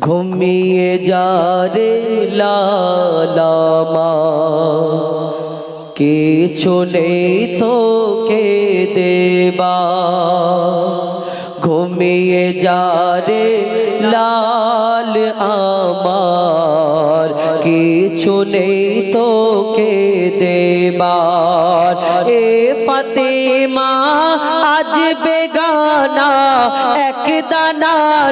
ঘুমিয়ে যা রে লালামা। কিছু নেই তোকে দেবা। ঘুমিয়ে যা রে লাল আমার। কিছু নেই তোকে দেবার। এ ফাতেমা, আজ দানা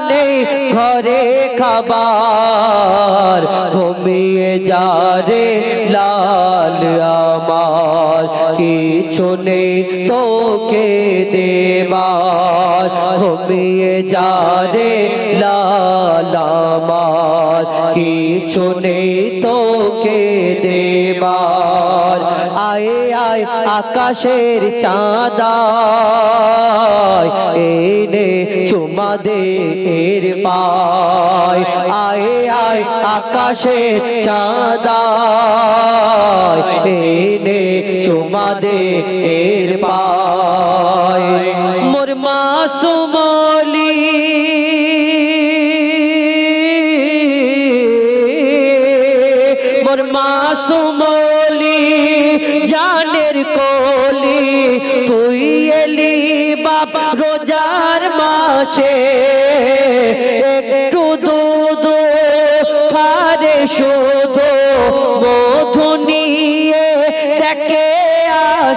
নেই ঘরে খাবার ঘুমিয়ে যা রে লাল আমার কিছু নেই তোকে দেবার। ঘুমিয়ে যা রে লাল আমার কিছু নেই আকাশের চাঁদা এনে চুমা দে এর পায়। আয় আয়, আকাশের চাঁদা এনে চুমা দে এর পায়।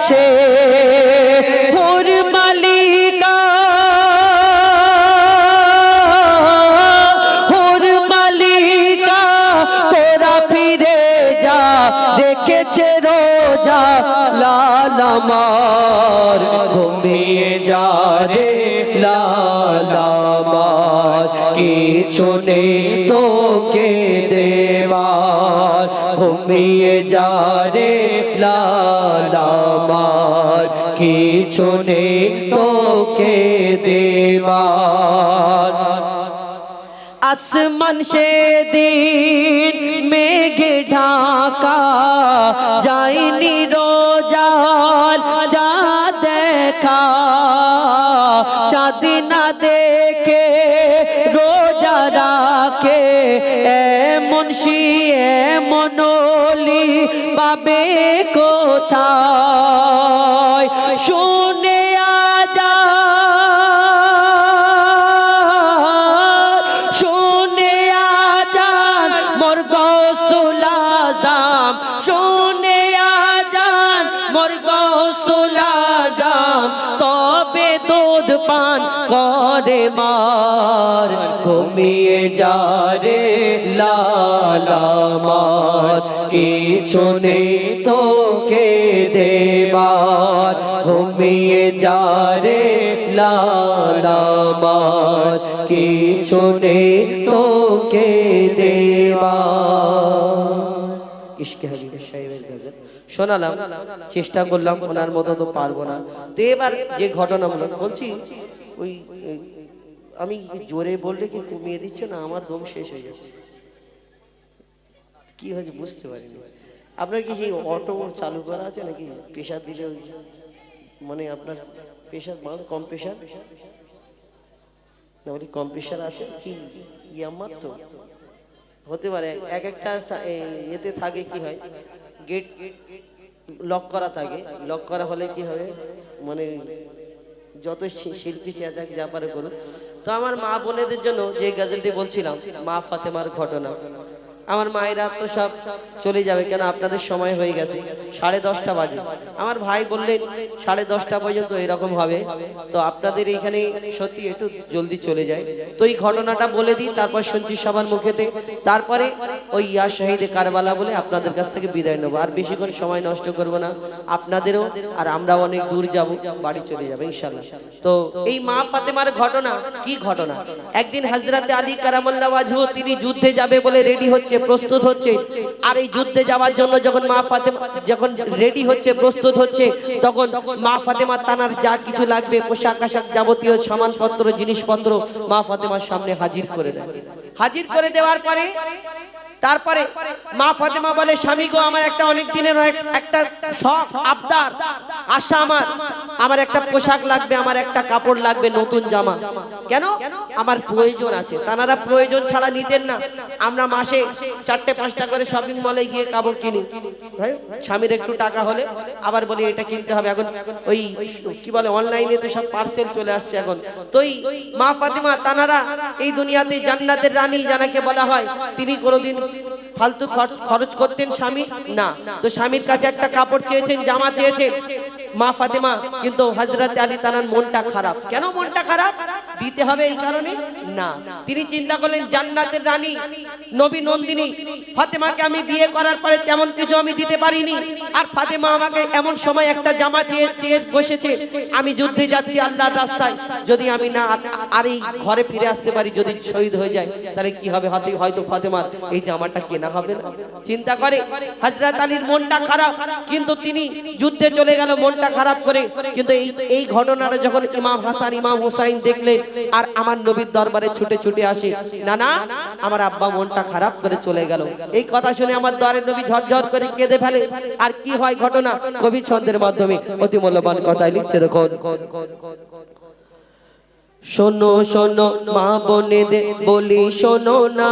আসে। ওর মালিকা ওর মালিকা, তোরা ফিরে যা, রেখেছে রোজা লাল আমার, ঘুমিয়ে যা রে লাল আমার। কিছু নেই তোকে দেবার, ঘুমিয়ে কিছু নেই তোকে দেবার আসমান সে দিন মেঘে ঢাকা যাইনি লালামার কিছু নেই তোকে দেবার। ঘুমিয়ে যা রে লালামার কিছু নেই তোকে দেবার। শোনালাম চেষ্টা করলাম ওনার মতো তো পারব না। তো এবার যে ঘটনা হলো বলছি ওই, আমি জোরে বললে কি কমিয়ে দিচ্ছে না? আমার দম শেষ হয়ে যাচ্ছে। কি হয়েছে বুঝতে পারিনি। আপনার কি সেই অটো চালু করা আছে নাকি? প্রেশার দিলে মানে আপনার প্রেশার কম প্রেশার? না, বলি কম প্রেশার আছে কি? ইয়ামার তো। হতে পারে, এক একটা এতে থাকে কি হয় গেট লক করা থাকে। লক করা হলে কি হবে? মানে যত শিল্পী চেঁচাক, যা পারে করুক। তো আমার মা বোনেদের জন্য যে গাজলটি বলছিলাম, মা ফাতেমার ঘটনা। আমার মায়েরা তো সব চলে যাবে কেন? আপনাদের সময় হয়ে গেছে। সাড়ে দশটা বাজে। আমার ভাই বললেন, সাড়ে দশটা পর্যন্ত এরকম হবে। তো আপনাদের এইখানে সত্যি একটু জলদি চলে যায়। তো এই ঘটনাটা বলে দিই, তারপর শুনছি সবার মুখেতে। তারপরে ওই ইয়া শহীদে কারবালা বলে আপনাদের কাছ থেকে বিদায় নেব। আর বেশিক্ষণ সময় নষ্ট করব না। আপনাদেরও আর আমরাও অনেক দূর যাব, বাড়ি চলে যাবে ইনশাল্লাহ তো এই মা ফাতেমার ঘটনা, কি ঘটনা? একদিন হজরতে আলী কারামুল্লাহ তিনি যুদ্ধে যাবে বলে রেডি হচ্ছে। প্রস্তুত হচ্ছে। আর এই যুদ্ধে যাওয়ার জন্য যখন মা ফাতেমা যখন রেডি হচ্ছে, প্রস্তুত হচ্ছে, তখন মা ফাতেমা তানার যা কিছু লাগবে, পোশাক আশাক যাবতীয় সামানপত্র, জিনিসপত্র মা ফাতেমার সামনে হাজির করে দেয়। হাজির করে দেওয়ার পরে তারপরে মা ফাতেমা বলে, স্বামী গো, আমার একটা অনেক দিনের এক- একটা শখ, আবদার। আশা আমার আমার একটা পোশাক লাগবে, আমার একটা কাপড় লাগবে, নতুন জামা। কেন? আমার প্রয়োজন আছে। তানারা প্রয়োজন ছাড়া নিতেন না। আমরা মাসে চারটে, পাঁচটা করে শপিং মলে গিয়ে কাপড় কিনি। স্বামীর একটু টাকা হলে আবার বলি, এটা কিনতে হবে। এখন ওই কি বলে, অনলাইনে তো সব পার্সেল চলে আসছে এখন। তো মা ফাতেমা, তানারা এই দুনিয়াতে জান্নাতের রানী জানাকে বলা হয়, তিনি কোনোদিন ফালতু খরচ- করতেন স্বামী? না। তো স্বামীর কাছে একটা কাপড় চেয়েছেন, জামা চেয়েছেন। মা ফাতেমা, কিন্তু হজরত আলী তানার মনটা খারাপ। কেন মনটা খারাপ? দিতে হবে এই কারণে? না। তিনি চিন্তা করলেন, জান্নাতের রানী, নবী নন্দিনী, ফাতেমাকে আমি বিয়ে করার পরে তেমন কিছু আমি দিতে পারিনি। আর ফাতেমা আমাকে এমন সময় একটা জামা চেয়ে চেয়ে বসেছে, আমি যুদ্ধে যাচ্ছি আল্লাহর রাস্তায়। যদি আমি না আর- এই ঘরে ফিরে আসতে পারি, যদি শহীদ হয়ে যায়, তাহলে কি হবে? হয়তো হয়তো ফাতেমার এই জামাটা কেনা হবে না। চিন্তা করে হজরত আলীর মনটা খারাপ, কিন্তু তিনি যুদ্ধে চলে গেল, মনটা খারাপ করে। কিন্তু এই এই ঘটনাটা যখন ইমাম হাসান, ইমাম হুসাইন দেখলেন আর আমার নবীর দরবারে ছুটে ছুটে আসে। না না আমার আব্বা মনটা খারাপ করে চলে গেল। এই কথা শুনে আমার দরের নবী ঝরঝর করে কেঁদে ফেলে। আর কি হয় ঘটনা? কবি ছন্দের মাধ্যমে অতি মূল্যবান কথায় লিখছে, দেখুন। শোনো শোনো, মা বোনেদের বলি শোনো না।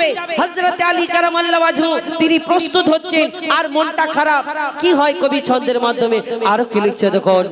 যাবে হযরতে আলী কারামাল্লাহ ওয়াজহু তিনি প্রস্তুত হচ্ছেন। আর মনটা খারাপ। কি হয় কবি ছন্দের মাধ্যমে? আরও কি লিখছে দেখুন।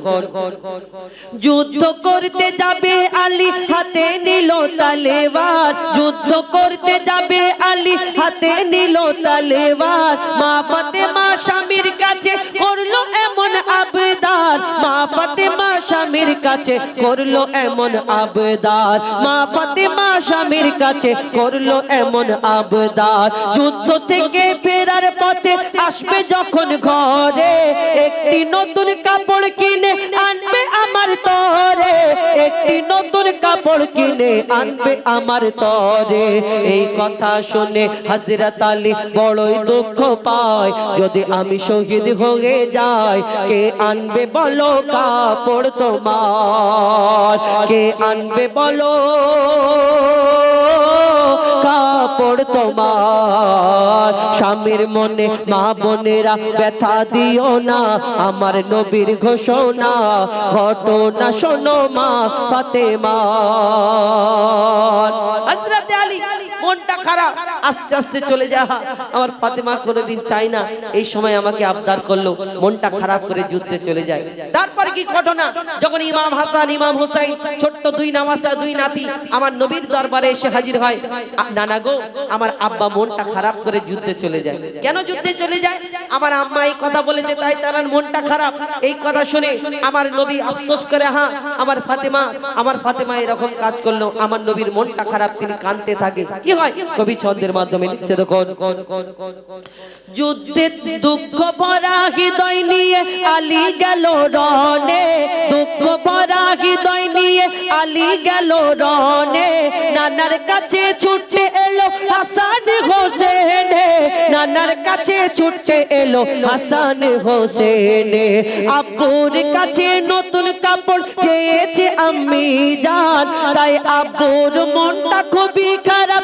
যুদ্ধ করতে যাবে আলী, হাতে নিল তালেবার যুদ্ধ করতে যাবে আলী, হাতে নিল তালেবার মা ফাতেমা স্বামীর কাছে করল এমন আবেদার। মা ফাতেমা স্বামীর কাছে করল এমন আবেদার। মা ফাতেমা স্বামীর কাছে করল এমন আবেদার। যুদ্ধ থেকে ফেরার পথে আসবে যখন ঘরে একটি নতুন কাপড় কিনে আনবে আমার তরে। এই কথা শুনে হাজরত আলী বড়ই দুঃখ পায়। যদি আমি শহীদ হয়ে যাই, কে আনবে বলো কাপড় তোমার? কে আনবে বলো কাপড় তোমার? স্বামীর মনে, মা বোনেরা ব্যথা দিও না। আমার নবীর ঘোষণা, ঘটনা শোনো মা ফাতেমা। হযরতে আলী মনটা খারাপ। আস্তে আস্তে চলে যা। আমার ফাতেমা কোনোদিন চাই না। এই সময় আমাকে আবদার করল, মনটা খারাপ করে যুদ্ধে চলে যায়। তারপরে কি ঘটনা? যখন ইমাম হাসান, ইমাম হুসাইন, ছোট্ট দুই নামাজা, দুই নাতি আমার নবীর দরবারে এসে হাজির হয়। নানা গো, আমার আব্বা মনটা খারাপ করে যুদ্ধে চলে যায়। কেন যুদ্ধে চলে যায়? আমার আম্মা এই কথা বলেছে, তাই তার মনটা খারাপ। এই কথা শুনে আমার নবী আফসোস করে হ্যাঁ আমার ফাতেমা আমার ফাতেমা এরকম কাজ করল। আমার নবীর মনটা খারাপ, তিনি কানতে থাকে। কি হয়। কবি ছন্দের মাধ্যমে লিখছে, দেখুন। যুদ্ধে দুঃখ ভরা হৃদয় নিয়ে আলী গেল রনে দুঃখ ভরা হৃদয় নিয়ে আলী গেল রনে নানার কাছে ছুটে এলো হাসান হোসেন। নানার কাছে ছুটে এলো হাসান হোসেন। আব্বুর কাছে নতুন কাপড় চেয়েছে আমি জান তাই আব্বুর মনটা খুবই খারাপ।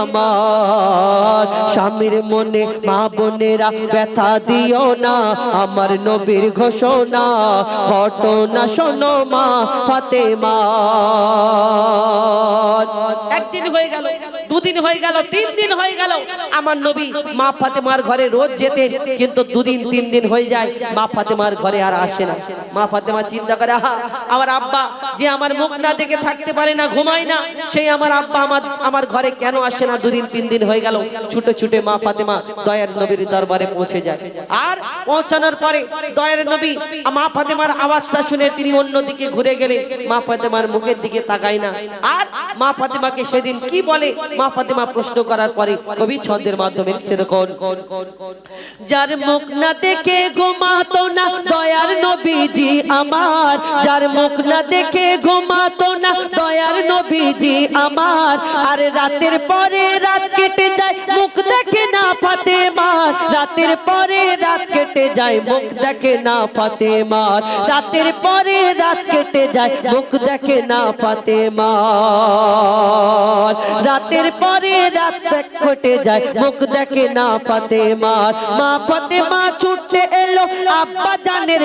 আমার স্বামীর মনে মা বোনেরা ব্যথা দিও না। আমার নবীর ঘোষণা, ঘটনা শোনো মা ফাতেমা। একদিন হয়ে গেল। দুদিন হয়ে গেল, তিন দিন হয়ে গেল। আমার নবী মা ফাতেমার ঘরে রোজ যেতেন, কিন্তু দুদিন, তিন দিন হয়ে যায়, মা ফাতেমার ঘরে আর আসে না। মা ফাতেমা চিন্তা করে, আহা, আমার আব্বা যে আমার মুখ না দেখে থাকতে পারে না, ঘুমায় না, সেই আমার আব্বা আমার আমার ঘরে কেন আসে না? দুদিন, তিন দিন হয়ে গেল, ছুটে ছুটে মা ফাতেমা দয়ার নবীর দরবারে পৌঁছে যায়। আর পৌঁছানোর পরে দয়ার নবী মা ফাতেমার আওয়াজটা শুনে তিনি অন্যদিকে ঘুরে গেলে মা ফাতেমার মুখের দিকে তাকায় না। আর মা ফাতেমাকে সেদিন কি বলে? মা ফাতেমা প্রশ্ন করার পরে কবি ছন্দের মাধ্যমে লিখছে দেখুন, যার মুখ না দেখে ঘুমাতো না, দয়ার নবীজি আমার, যার মুখ না দেখে ঘুমাতো না। দয়ার নবীজি আমার, আর রাতের পরে রাত কেটে যায়, মুখ দেখে না ফাতেমার। রাতের পরে রাত কেটে যায়, মুখ দেখে না ফাতেমার। রাতের পরে রাত কেটে যায়, মুখ দেখে না ফাতেমার। রাতের পরে রাত কেটে যায়, মুখ দেখে না ফাতেমার। মা ফাতেমা ছুটে এলো আব্বা জানের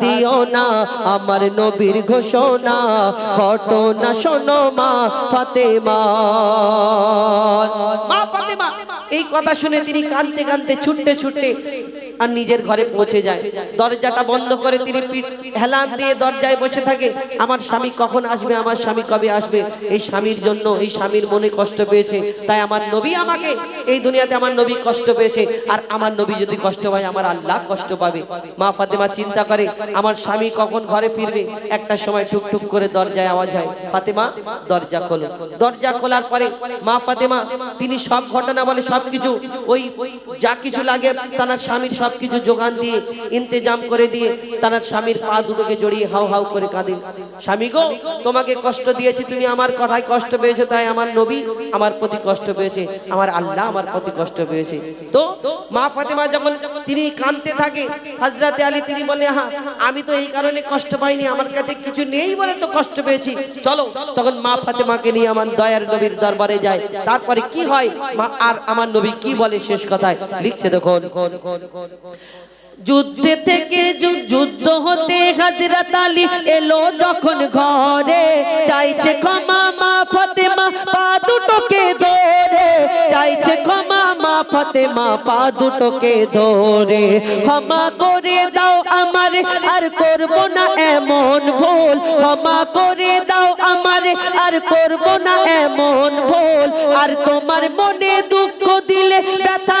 দিও না, আমার নবীর ঘোষণা। ঘটনা শোনো মা ফাতেমা। এই কথা শুনে তিনি কাঁদতে কাঁদতে ছুটতে ছুটতে আর নিজের ঘরে পৌঁছে যায়। দরজাটা বন্ধ করে তিনি হেলান দিয়ে দরজায় বসে থাকে। আমার স্বামী কখন আসবে, আমার স্বামী কবে আসবে? এই স্বামীর জন্য, এই স্বামীর মনে কষ্ট পেয়েছে। তাই আমার নবী আমাকে এই দুনিয়াতে আমার নবী কষ্ট পেয়েছে। আর আমার নবী যদি কষ্ট পায়, আমার আল্লাহ কষ্ট পাবে। মা ফাতেমা চিন্তা করে আমার স্বামী কখন ঘরে ফিরবে? একটা সময় টুকটুক করে দরজায় আওয়াজ হয়, ফাতেমা, দরজা খোলো। দরজা খোলার পরে, মা ফাতেমা, তিনি সব ঘটনা বলে সবকিছু। ওই যা কিছু লাগে তার স্বামীর সবকিছু যোগান দিয়ে, ইন্তেজাম করে দিয়ে তার স্বামীর পা দুটোকে জড়িয়ে হাউ হাউ করে কাঁদে। স্বামী গো, তোমাকে কষ্ট দিয়েছি, তুমি আমার কথায় কষ্ট পেয়েছ, তাই আমার নবী আমার প্রতি কষ্ট পেয়েছে, আমার আল্লাহ আমার প্রতি কষ্ট পেয়েছে। তো মা ফাতেমা যখন তিনি কাঁদতে থাকে হাজরাতে আলী তিনি বলে হ্যাঁ আমি তো এই কারণে কষ্ট পাইনি, আমার কাছে কিছু নেই বলে তো কষ্ট পেয়েছি। চলো, তখন মা ফাতেমাকে নিয়ে আমার দয়ার নবীর দরবারে যায়। তারপরে কি হয়? মা, আর আমার নবী কি বলে শেষ কথায়? লিখছে দেখুন। যুদ্ধে থেকে যুদ্ধ হতে হাজরত আলী এলো যখন ঘরে। চাইছে ক্ষমা ফাতেমা পা দুটোকে ধরে। ক্ষমা করে দাও আমারে, আর করব না এমন ভুল। ক্ষমা করে দাও আমারে, আর করব না এমন ভুল। আর তোমার মনে দুঃখ দিলে ব্যথা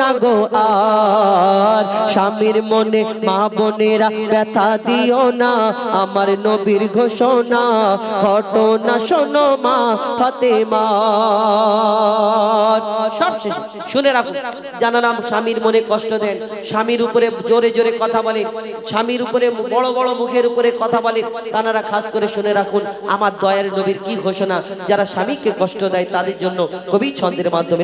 গো, আর স্বামীর মনে, মা বোনেরা ব্যথা দিও না। আমার নবীর ঘোষণা, ঘটনা শোনো মা ফাতেমা। সব শুনে রাখুন জানালাম স্বামীর মনে কষ্ট দেন। স্বামীর উপরে জোরে জোরে কথা বলে স্বামীর উপরে বড় বড় মুখের উপরে কথা বলে তানারা খাস করে শুনে রাখুন, আমার দয়ার নবীর কি ঘোষণা? যারা স্বামীকে কষ্ট দেয়, তাদের জন্য কবি ছন্দের মাধ্যমে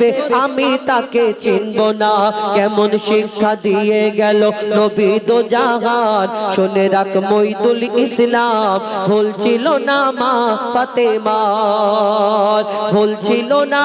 দেবে, আমি তাকে চিনব না। কেমন শিক্ষা দিয়ে গেল নবী দো জাহান। শুনে রাখ মইদুল ইসলাম, ভুল ছিল না মা ফাতেমার। ভুল ছিল না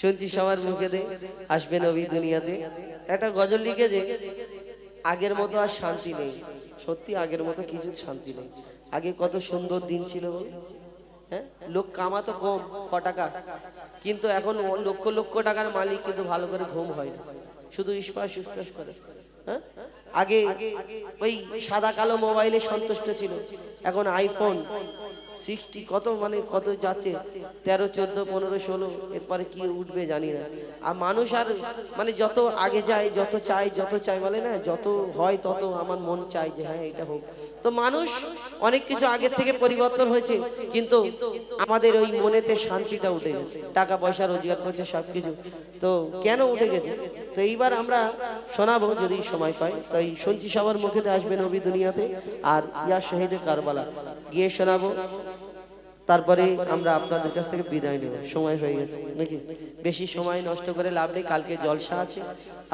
শুনছি সবার মুখে দে, আসবে নবী দুনিয়াতে। একটা গজল লিখেছে আগের মতো আর শান্তি নেই। সত্যি আগের মতো কিছু শান্তি নেই। আগে কত সুন্দর দিন ছিল? হ্যাঁ? লোক কামাতো কম, ক টাকা। কিন্তু এখন লক্ষ লক্ষ টাকার মালিক কিন্তু ভালো করে ঘুম হয় না। শুধু ইস্পাস ইস্পাস করে। হ্যাঁ? আগে ওই সাদা কালো মোবাইলে সন্তুষ্ট ছিল। এখন আইফোন সিক্সটি কত মানে কত যাচ্ছে? তেরো, চোদ্দ, পনেরো, ষোলো, এরপরে কি উঠবে জানি না। আর মানুষ আর মানে যত আগে যায়, যত চাই যত চাই বলে না, যত হয় তত আমার মন চাই যে হ্যাঁ এটা হোক। তো মানুষ অনেক কিছু আগের থেকে পরিবর্তন হয়েছে, কিন্তু আমাদের ওই মনেতে শান্তিটা উঠে গেছে। টাকা পয়সা রোজগার করছে, সবকিছু। তো কেন উঠে গেছে? তো এইবার আমরা শোনাবো যদি সময় পাই। তাই শুনছি সবার মুখেতে আসবে নবী দুনিয়াতে, আর ইয়া শহীদে কারবালা। গিয়ে শোনাবো। তারপরে আমরা আপনাদের কাছ থেকে বিদায় নেব। সময় হয়ে গেছে, নাকি? বেশি সময় নষ্ট করে লাভ নেই, কালকে জলসা আছে।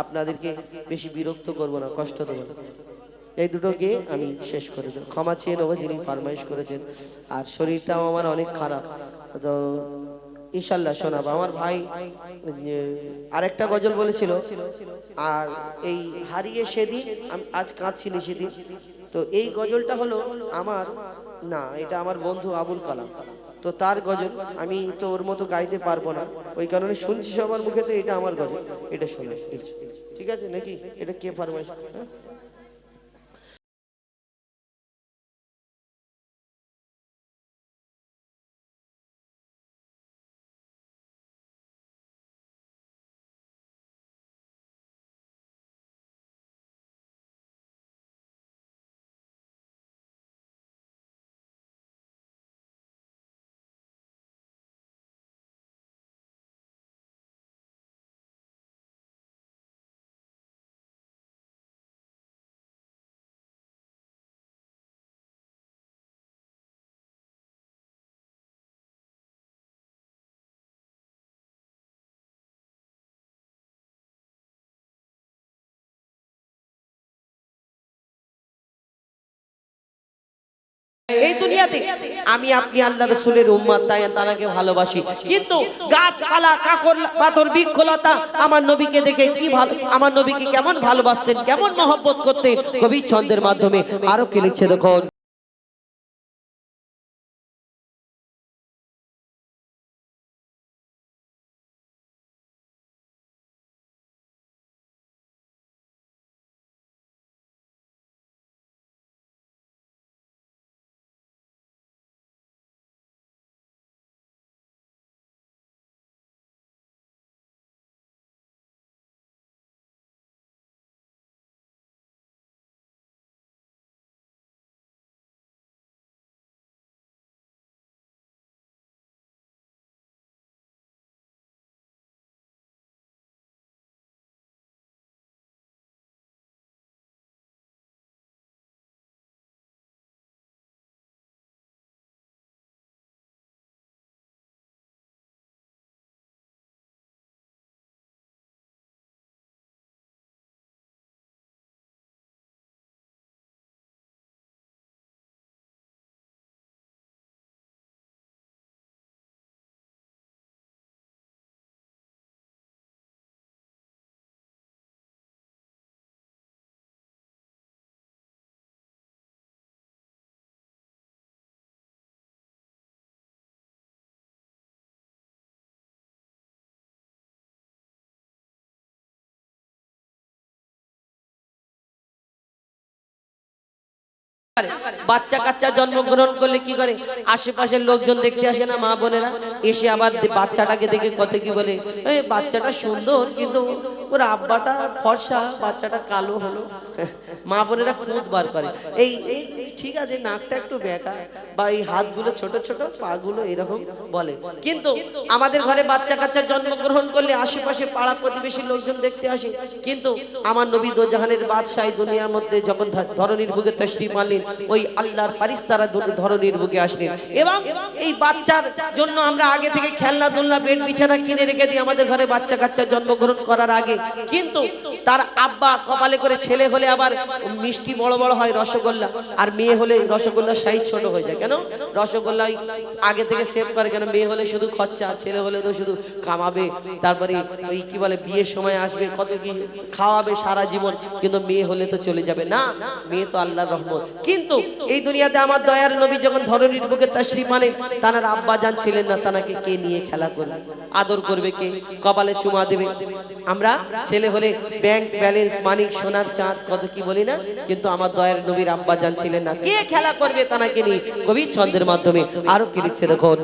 আপনাদেরকে বেশি বিরক্ত করব না, কষ্ট দেবো না। এই দুটো গিয়ে আমি শেষ করে দেবো। ক্ষমা চেয়ে নেব যিনি ফারমাইশ করেছেন। আর শরীরটাও আমার অনেক খারাপ। তো ইনশাল্লাহ শোনাবো। আমার ভাই আরেকটা গজল বলেছিল, আর এই হারিয়ে সেদিন আমি আজ কাঁদছিলি সেদিন। তো এই গজলটা হলো আমার, না, এটা আমার বন্ধু আবুল কালাম। তো তার গজল আমি তো ওর মতো গাইতে পারব না। ওই কারণে শুনছি সবার মুখে তো এটা আমার গজল। এটা শুনে, ঠিক আছে, নাকি? এটা কে ফারমাইশ? এই দুনিয়াতে আমি আপনি আল্লাহ রসুলের উম্মাদ তাই তানাকে ভালোবাসি। কিন্তু গাছপালা কাকর পাথর, বৃক্ষলতা আমার নবীকে দেখে কি ভালো আমার নবীকে কেমন ভালোবাসতেন, কেমন মহব্বত করতেন কবি ছন্দের মাধ্যমে। আরও কে লিখছে দেখুন? বাচ্চা কাচ্চা জন্মগ্রহণ করলে কি করে? আশেপাশের লোকজন দেখতে আসে না মা বোনেরা? এসে আবার বাচ্চাটাকে দেখে কত কি বলে? এই বাচ্চাটা সুন্দর, কিন্তু ওর আব্বাটা ফর্সা, বাচ্চাটা কালো হলো। মা বোনেরা খুদ বার করে। এই এই, ঠিক আছে, নাকটা একটু বেঁকা, বা এই হাতগুলো ছোট ছোট, পাগুলো এরকম বলে। কিন্তু আমাদের ঘরে বাচ্চা কাচ্চা জন্মগ্রহণ করলে আশেপাশে পাড়া প্রতিবেশী লোকজন দেখতে আসে। কিন্তু আমার নবী দোজাহানের বাদশাহ দুনিয়ার মধ্যে যখন ধরনীর বুকে তশরিফ আনলেন ওই আল্লাহর ফারিস্তারা ধরনীর বুকে আসলেন। এবং এই বাচ্চার জন্য আমরা আগে থেকে খেলনা দোলনা বেড বিছানা কিনে রেখে দিই আমাদের ঘরে বাচ্চা কাচ্চা জন্মগ্রহণ করার আগে, কিন্তু তার আব্বা কপালে করে ছেলে হলে আবার মিষ্টি বড় বড় হয় রসগোল্লা, আর মেয়ে হলে রসগোল্লা সাইজ ছোট হয়ে যায়। কেন? রসগোল্লা আগে থেকে সেভ করে, কেন? মেয়ে হলে শুধু খরচা ছেলে হলে তো শুধু কামাবে। তারপরে ওই কি বলে, বিয়ের সময় আসবে, কত কি খাওয়াবে সারা জীবন, কিন্তু মেয়ে হলে তো চলে যাবে। না, মেয়ে তো আল্লাহর রহমত। কিন্তু এই দুনিয়াতে আমার দয়ার নবী যখন ধরনীর বুকে তাশ্রী মানে তানার আব্বা যান ছিলেন না, তানাকে কে নিয়ে খেলা করবে? আদর করবে কে? কপালে চুমা দেবে? আমরা ছেলে হলে ব্যাংক ব্যালেন্স মানিক, সোনার চাঁদ, কত কি বলি না? কিন্তু আমার দয়ার নবীর আব্বা যান ছিলেন না, কে খেলা করবে তানাকে নিয়ে? কবি ছন্দের মাধ্যমে আরও কি লিখছে দেখুন।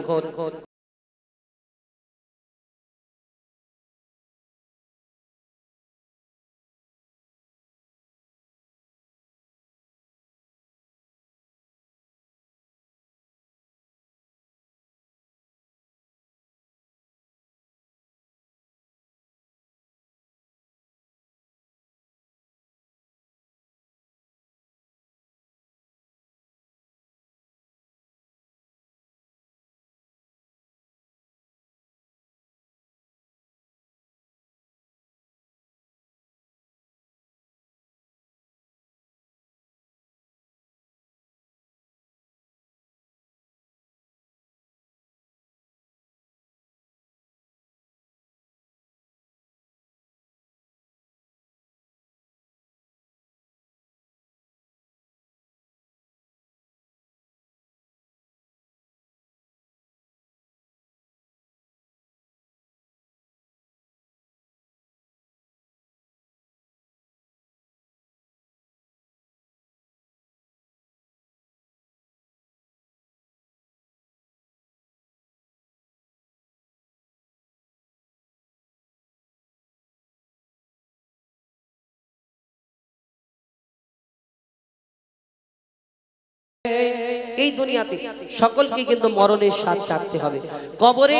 এই দুনিয়াতে সকলকে কিন্তু মরণের স্বাদ চাকতে হবে। কবরে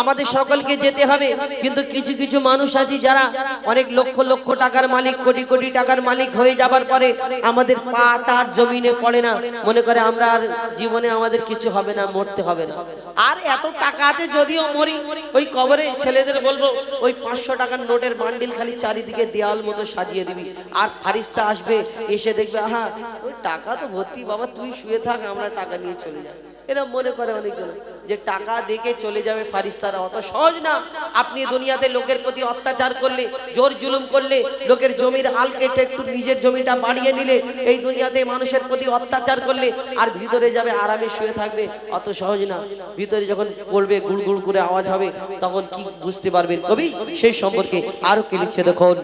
আমাদের সকলকে যেতে হবে, কিন্তু কিছু কিছু মানুষ আছে যারা অনেক লক্ষ লক্ষ টাকার মালিক, কোটি কোটি টাকার মালিক হয়ে যাবার পরে আমাদের পাটার জমিনে পড়ে না। মনে করে আমরা আর জীবনে আমাদের কিছু হবে না, মরতে হবে না। আর এত টাকা আছে যদিও মরি, ওই কবরে ছেলেদের বলব, ওই পাঁচশো টাকার নোটের বান্ডিল খালি চারিদিকে দেওয়াল মতো সাজিয়ে দিবি। আর ফারিস্তা আসবে, এসে দেখবে, আহা, ওই টাকা তো ভর্তি, বাবা, তুই শুয়ে থাক, আমরা টাকা নিয়ে চলে যাই এরা মনে করে অনেকজন যে টাকা দেখে চলে যাবে ফারিস্তারা, অত সহজ না। আপনি দুনিয়াতে লোকের প্রতি অত্যাচার করলে, জোর জুলুম করলে, লোকের জমির হাল কেটে একটু নিজের জমিটা বাড়িয়ে নিলে, এই দুনিয়াতে মানুষের প্রতি অত্যাচার করলে আর ভিতরে যাবে, আরামে শুয়ে থাকবে, অত সহজ না। ভিতরে যখন পড়বে গুড় গুড় করে আওয়াজ হবে, তখন কি বুঝতে পারবেন কবি? সেই সম্পর্কে আরও কি লিখছে দেখুন।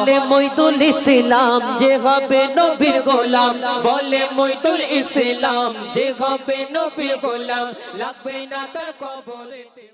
বলে মইদুল ইসলাম, যে হবে নবীর গোলাম। বলে মইতুল ইসলাম, যে হবে নবীর গোলাম। লাগবে না তার কবরে